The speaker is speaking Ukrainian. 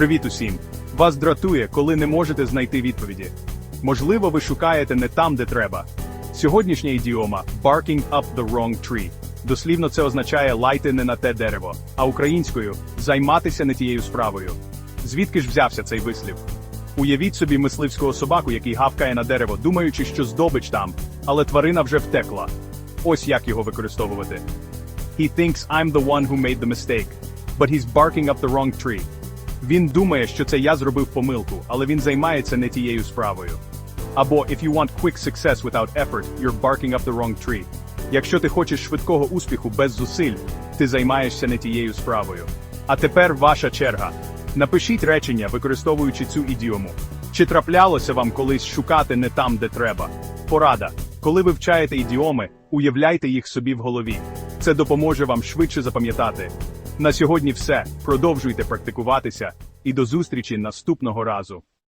Привіт усім! Вас дратує, коли не можете знайти відповіді. Можливо, ви шукаєте не там, де треба. Сьогоднішня ідіома barking up the wrong tree. Дослівно це означає лайти не на те дерево, а українською займатися не тією справою. Звідки ж взявся цей вислів? Уявіть собі мисливського собаку, який гавкає на дерево, думаючи, що здобич там, але тварина вже втекла. Ось як його використовувати. He thinks I'm the one who made the mistake, but he's barking up the wrong tree. Він думає, що це я зробив помилку, але він займається не тією справою. Або if you want quick success without effort, you're barking up the wrong tree. Якщо ти хочеш швидкого успіху без зусиль, ти займаєшся не тією справою. А тепер ваша черга. Напишіть речення, використовуючи цю ідіому. Чи траплялося вам колись шукати не там, де треба? Порада. Коли ви вчаєте ідіоми, уявляйте їх собі в голові. Це допоможе вам швидше запам'ятати. На сьогодні все. Продовжуйте практикуватися і до зустрічі наступного разу.